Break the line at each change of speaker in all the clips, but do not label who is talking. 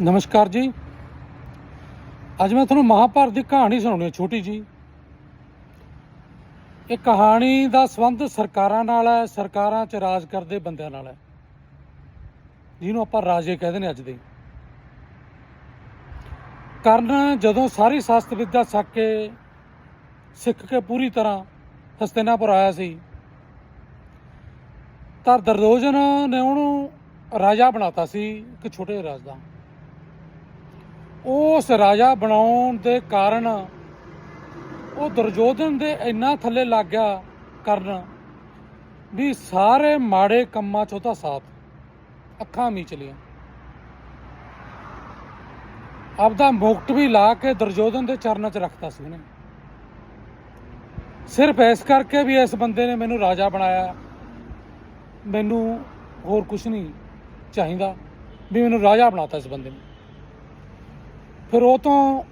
ਨਮਸਕਾਰ ਜੀ। ਅੱਜ ਮੈਂ ਤੁਹਾਨੂੰ ਮਹਾਭਾਰਤ ਦੀ ਕਹਾਣੀ ਸੁਣਾਉਣੀ ਹੈ, ਛੋਟੀ ਜੀ। ਇਹ ਕਹਾਣੀ ਦਾ ਸੰਬੰਧ ਸਰਕਾਰਾਂ ਨਾਲ ਹੈ, ਸਰਕਾਰਾਂ 'ਚ ਰਾਜ ਕਰਦੇ ਬੰਦਿਆਂ ਨਾਲ ਹੈ। ਜਿਹਨੂੰ ਆਪਾਂ ਰਾਜੇ ਕਹਿੰਦੇ ਨੇ ਅੱਜ ਦੇ। ਕਰਨ ਜਦੋਂ ਸਾਰੀ ਸ਼ਾਸਤਰ ਵਿਦਿਆ ਸਿੱਖ ਕੇ ਸਿੱਖ ਕੇ ਪੂਰੀ ਤਰ੍ਹਾਂ ਹਸਤਨਾਪੁਰ ਆਇਆ ਸੀ, ਤਾਂ ਦਰਦੋਜਨ ਨੇ ਉਹਨੂੰ ਰਾਜਾ ਬਣਾਤਾ ਸੀ, ਇੱਕ ਛੋਟੇ ਰਾਜ ਦਾ। ਉਸ ਰਾਜਾ ਬਣਾਉਣ ਦੇ ਕਾਰਨ ਉਹ ਦੁਰਯੋਧਨ ਦੇ ਇੰਨਾ ਥੱਲੇ ਲੱਗ ਗਿਆ ਕਰਨ ਵੀ ਸਾਰੇ ਮਾੜੇ ਕੰਮਾਂ ਚ ਤਾਂ ਸਾਥ ਅੱਖਾਂ ਮੀਚ ਲੀਆਂ ਆਪਦਾ ਮੁਕਟ ਵੀ ਲਾ ਕੇ ਦੁਰਯੋਧਨ ਦੇ ਚਰਨਾਂ 'ਚ ਰੱਖਤਾ ਸੀ ਉਹਨੇ। ਸਿਰਫ ਇਸ ਕਰਕੇ ਵੀ ਇਸ ਬੰਦੇ ਨੇ ਮੈਨੂੰ ਰਾਜਾ ਬਣਾਇਆ। ਮੈਨੂੰ ਹੋਰ ਕੁਝ ਨਹੀਂ ਚਾਹੀਦਾ ਵੀ ਮੈਨੂੰ ਰਾਜਾ ਬਣਾਤਾ ਇਸ ਬੰਦੇ ਨੇ। ਫਿਰ ਉਹ ਤੋਂ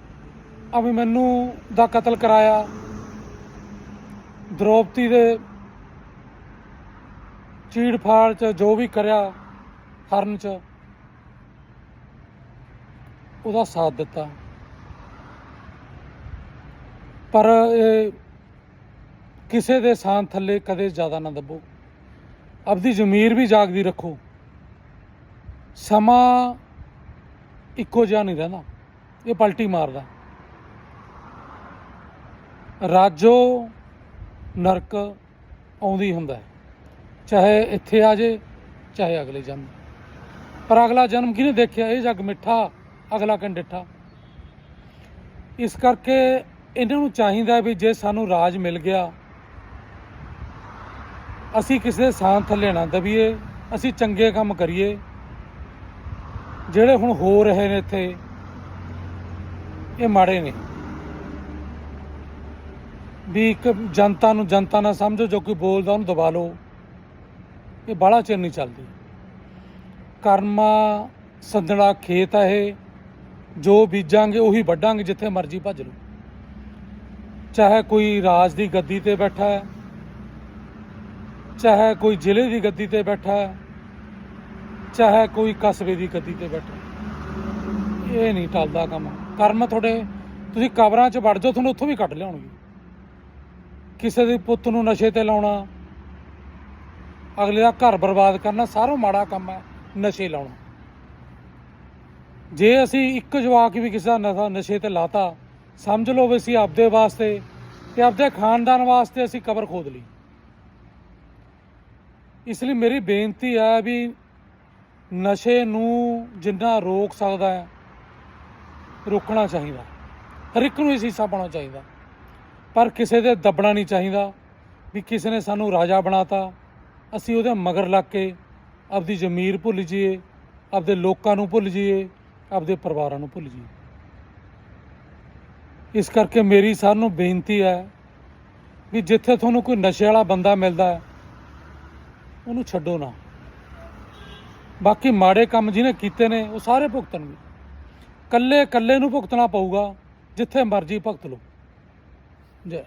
ਅਭੀ ਮੈਨੂੰ ਦਾ ਕਤਲ ਕਰਾਇਆ। ਦ੍ਰੋਪਦੀ ਦੇ ਚੀੜ ਫਾੜ ਚ ਜੋ ਵੀ ਕਰਿਆ ਹਰਨ ਚ, ਉਹਦਾ ਸਾਥ ਦਿੱਤਾ। ਪਰ ਇਹ ਕਿਸੇ ਦੇ ਸਾਥ ਥੱਲੇ ਕਦੇ ਜ਼ਿਆਦਾ ਨਾ ਦੱਬੋ। ਆਪਦੀ ਜ਼ਮੀਰ ਵੀ ਜਾਗਦੀ ਰੱਖੋ। ਸਮਾਂ ਇੱਕੋ ਜਿਹਾ ਨਹੀਂ ਰਹਿੰਦਾ। ਇਹ ਪਲਟੀ ਮਾਰਦਾ। ਰਾਜੋ ਨਰਕ ਆਉਂਦੀ ਹੁੰਦਾ ਚਾਹੇ ਇੱਥੇ ਆ ਜੇ, ਚਾਹੇ ਅਗਲੇ ਜਨਮ। ਪਰ ਅਗਲਾ ਜਨਮ ਕਿਹਨੇ ਦੇਖਿਆ? ਇਹ ਜੱਗ ਮਿੱਠਾ, ਅਗਲਾ ਕੰਡਿੱਠਾ। ਇਸ ਕਰਕੇ ਇਹਨਾਂ ਨੂੰ ਚਾਹੀਦਾ ਵੀ ਜੇ ਸਾਨੂੰ ਰਾਜ ਮਿਲ ਗਿਆ, ਅਸੀਂ ਕਿਸੇ ਦੇ ਸਾਥ ਥੱਲੇ ਨਾ ਦਬੀਏ, ਅਸੀਂ ਚੰਗੇ ਕੰਮ ਕਰੀਏ। ਜਿਹੜੇ ਹੁਣ ਹੋ ਰਹੇ ਨੇ ਇੱਥੇ ਇਹ ਮਾੜੇ ਨੇ। ਵੀ ਇੱਕ ਜਨਤਾ ਨੂੰ ਜਨਤਾ ਨਾਲ ਸਮਝੋ, ਜੋ ਕੋਈ ਬੋਲਦਾ ਉਹਨੂੰ ਦਬਾ ਲਓ। ਇਹ ਬਾਹਲਾ ਚਿਰ ਨਹੀਂ ਚੱਲਦੀ। ਕਰਮਾ ਸੰਦੜਾ ਖੇਤ ਆ ਇਹ। ਜੋ ਬੀਜਾਂਗੇ ਉਹੀ ਵੱਢਾਂਗੇ ਜਿੱਥੇ ਮਰਜ਼ੀ ਭੱਜ ਲਓ। ਚਾਹੇ ਕੋਈ ਰਾਜ ਦੀ ਗੱਦੀ ਤੇ ਬੈਠਾ ਹੈ। ਚਾਹੇ ਕੋਈ ਜ਼ਿਲ੍ਹੇ ਦੀ ਗੱਦੀ ਤੇ ਬੈਠਾ ਹੈ। ਚਾਹੇ ਕੋਈ ਕਸਬੇ ਦੀ ਗੱਦੀ ਤੇ ਬੈਠਾ ਇਹ ਨਹੀਂ ਟਲਦਾ ਕੰਮ। ਕਰਮ ਤੁਹਾਡੇ, ਤੁਸੀਂ ਕਬਰਾਂ 'ਚ ਵੜ ਜਾਓ, ਤੁਹਾਨੂੰ ਉੱਥੋਂ ਵੀ ਕੱਢ ਲਿਆਉਣਗੇ। ਕਿਸੇ ਦੇ ਪੁੱਤ ਨੂੰ ਨਸ਼ੇ ਤੇ ਲਾਉਣਾ, ਅਗਲੇ ਦਾ ਘਰ ਬਰਬਾਦ ਕਰਨਾ, ਸਾਰੋਂ ਮਾੜਾ ਕੰਮ ਹੈ, ਨਸ਼ੇ ਲਾਉਣਾ। ਜੇ ਅਸੀਂ ਇੱਕ ਜਵਾਕ ਵੀ ਕਿਸੇ ਦਾ ਨਸ਼ਾ, ਨਸ਼ੇ ਤੇ ਲਾਤਾ, ਸਮਝ ਲਓ ਵੀ ਅਸੀਂ ਆਪਦੇ ਵਾਸਤੇ ਤੇ ਆਪਦੇ ਖਾਨਦਾਨ ਵਾਸਤੇ ਅਸੀਂ ਕਬਰ ਖੋਦ ਲਈ। ਇਸ ਲਈ ਮੇਰੀ ਬੇਨਤੀ ਹੈ ਵੀ ਨਸ਼ੇ ਨੂੰ ਜਿੰਨਾ ਰੋਕ ਸਕਦਾ ਹੈ ਰੋਕਣਾ ਚਾਹੀਦਾ। ਹਰ ਇੱਕ ਨੂੰ ਇਸ ਹਿੱਸਾ ਪਾਉਣਾ ਚਾਹੀਦਾ। ਪਰ ਕਿਸੇ ਦੇ ਦੱਬਣਾ ਨਹੀਂ ਚਾਹੀਦਾ ਵੀ ਕਿਸੇ ਨੇ ਸਾਨੂੰ ਰਾਜਾ ਬਣਾਤਾ। ਅਸੀਂ ਉਹਦੇ ਮਗਰ ਲੱਗ ਕੇ ਆਪਦੀ ਜ਼ਮੀਰ ਭੁੱਲ ਜਾਈਏ, ਆਪਦੇ ਲੋਕਾਂ ਨੂੰ ਭੁੱਲ ਜਾਈਏ, ਆਪਦੇ ਪਰਿਵਾਰਾਂ ਨੂੰ ਭੁੱਲ ਜਾਈਏ। ਇਸ ਕਰਕੇ ਮੇਰੀ ਸਾਰਿਆਂ ਨੂੰ ਬੇਨਤੀ ਹੈ ਵੀ ਜਿੱਥੇ ਤੁਹਾਨੂੰ ਕੋਈ ਨਸ਼ੇ ਵਾਲਾ ਬੰਦਾ ਮਿਲਦਾ ਹੈ, ਉਹਨੂੰ ਛੱਡੋ ਨਾ। ਬਾਕੀ ਮਾੜੇ ਕੰਮ ਜਿਹਨੇ ਕੀਤੇ ਨੇ, ਉਹ ਸਾਰੇ ਭੁਗਤਣਗੇ। ਕੱਲੇ ਕੱਲੇ ਨੂੰ ਭੁਗਤਣਾ ਪਊਗਾ ਜਿੱਥੇ ਮਰਜ਼ੀ ਭੁਗਤ ਲਓ। ਜੈ